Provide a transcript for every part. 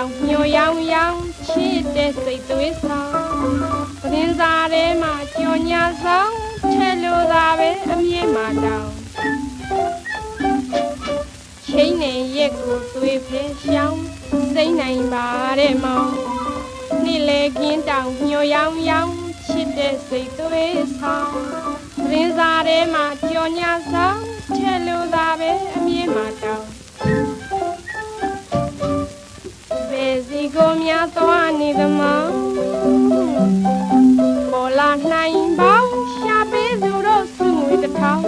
တောင်ညိုရောင်ရောင်ချစ်တဲ့စိတ်သွေးဆောင်သတင်းစာထဲမှာကြော်ညာဆောင်ထဲလိုသာပဲအမြင်မှာတောင်ချိန်နဲ့ရက်ကိုသွေးဖဲရှောင်းစိတ်နိုင်ပါတဲ့မောင်နေ့လေကင်းတောင်ညိုရောင်ရောင်ချစ်တဲ့စိတ်သွေးဆောင်သတင်းစာထဲမှာကြော်ညာဆောင်ထဲလိုသာပဲအမြင်မှာတောင် ကိုများသွားနေသမောင်းပေါ်လာနိုင်ပေါင်းရှာပေးသူတို့စုငွေတစ်ထောင်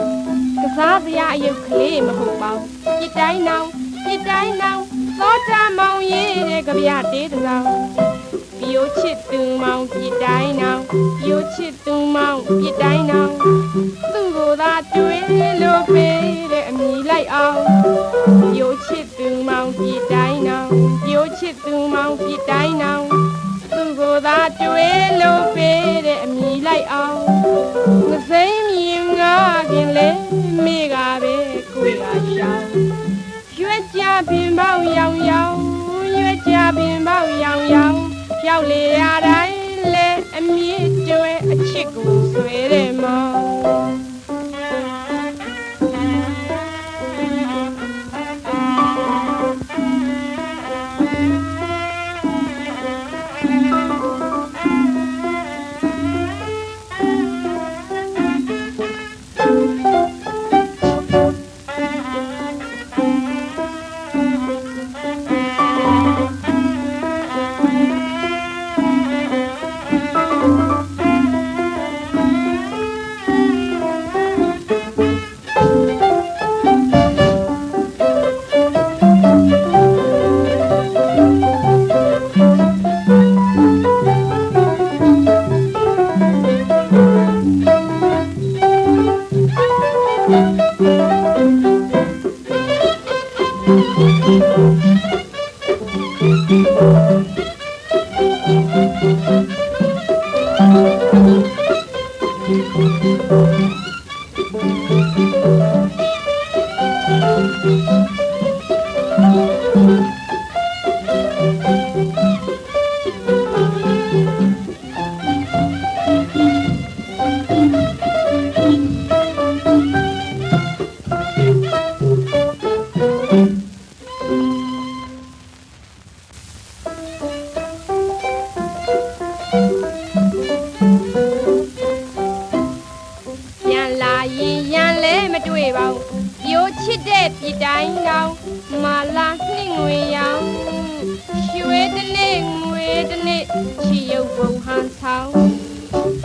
ကစားစရာအယုတ်ကလေးမဟုတ်ပါဘူးပြစ်တိုင်းနောင်ပြစ်တိုင်းနောင်သောတာမောင်ရေးတဲ့ကြပြတေးတစ်စောင်းပြိုချစ်သူမောင်ပြစ်တိုင်းနောင်ပြိုချစ်သူမောင်ပြစ်တိုင်းနောင်သူ့ကိုသာတွေ့ တိုင်းနောင်သူကိုယ်သာတွေ့လို့ပေးတဲ့အမိလိုက်အောင်ငစိမ့်မြင်ငါခင်လေမိကပဲကိုယ်ကရှောင်းရွက်ကြပင်ပေါင်းရောင်ရောင် ပြန် တွေ့ပါဘူးပြိုချစ်တဲ့ပြည်တိုင်းတောင်မာလာနှင့်ငွေရောင်ရွှေတစ်နေ့ငွေတစ်နေ့ချီရုပ်ပုံဟန်ဆောင်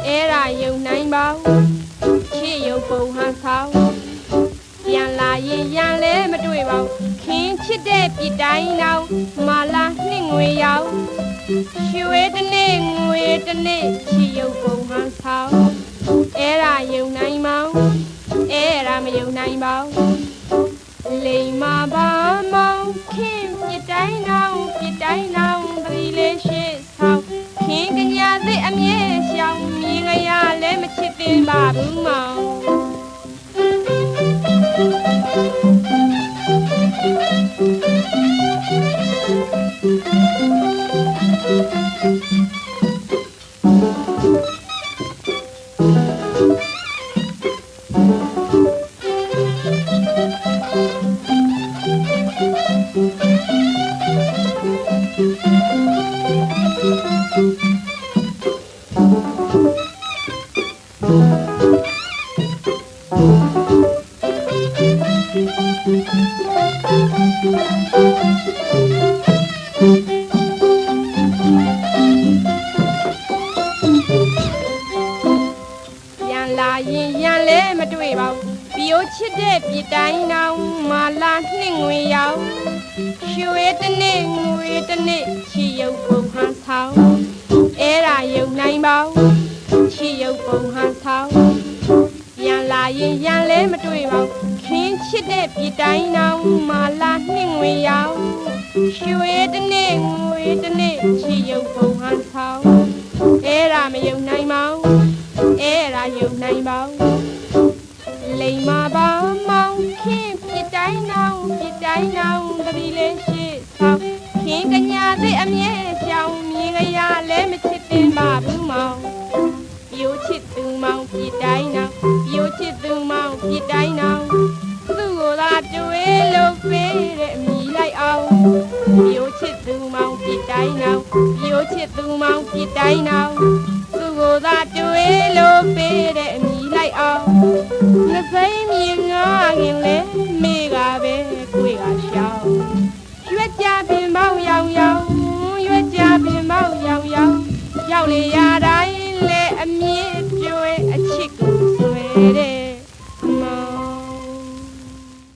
အဲ့ဒါယုံနိုင်ပါဘူးချီရုပ်ပုံဟန်ဆောင်ပြန်လာရင်ရန်လဲမတွေ့ပါဘူးခင်ချစ်တဲ့ပြည်တိုင်းတောင်မာလာနှင့်ငွေရောင်ရွှေတစ်နေ့ငွေတစ်နေ့ချီရုပ်ပုံဟန်ဆောင်အဲ့ဒါယုံနိုင်မောင် အဲ့ဒါမယုံနိုင်ပါဘူးလိမ်မာပါမောင်ခင်ပြတိုင်းနောင်ပြတိုင်းနောင်သတိလေးရှိဆောင်ခင်ကညာသိအမြဲရှောင်မြင်ကြရလဲမချစ်တင်ပါဘူးမောင် ရင်ရန်လဲမတွေ့ပါဘူးပြိုချစ်တဲ့ပြည်တိုင်းနောင်မာလာနှင့်ငွေရောင်ရွှေတစ်နေ့ငွေတစ်နေ့ချီရုပ်ပုံဟန်ဆောင် အဲ့ဒါယုံနိုင်ပါဘူးချီရုပ်ပုံဟန်ဆောင်ပြန်လာရင်ရန်လဲမတွေ့ပါဘူးခင်ချစ်တဲ့ပြည်တိုင်းနောင်မာလာနှင့်ငွေရောင်ရွှေတစ်နေ့ငွေတစ်နေ့ချီရုပ်ပုံဟန်ဆောင်အဲ့ဒါမယုံနိုင်ပါဘူးအဲ့ဒါယုံနိုင်ပါဘူးလိမ်မာပါမောင်ခင်ပြစ်တိုင်းနောင်ပြစ်တိုင်းနောင်တပီလေးရှိဆောင်ခရင်ကညာသိအမြဲ ကြောင်မြင်ကြရလဲမချစ်သင်ပါဘူးမောင်ပြိုချစ်သူမောင်ပြတိုင်းနောင်ပြိုချစ်သူမောင်ပြတိုင်းနောင်သူ့ကိုသာတွေ့လို့ပေးတဲ့အမိလိုက်အောင်ပြိုချစ်သူမောင်ပြတိုင်းနောင်ပြိုချစ်သူမောင်ပြတိုင်းနောင်သူ့ကိုသာတွေ့လို့ပေးတဲ့အမိလိုက်အောင်နှစိမ့်မြင်ငါခင်လဲမိကပဲတွေ့ကရှောင်းရွက်ကြပင်ပေါင်းရောင်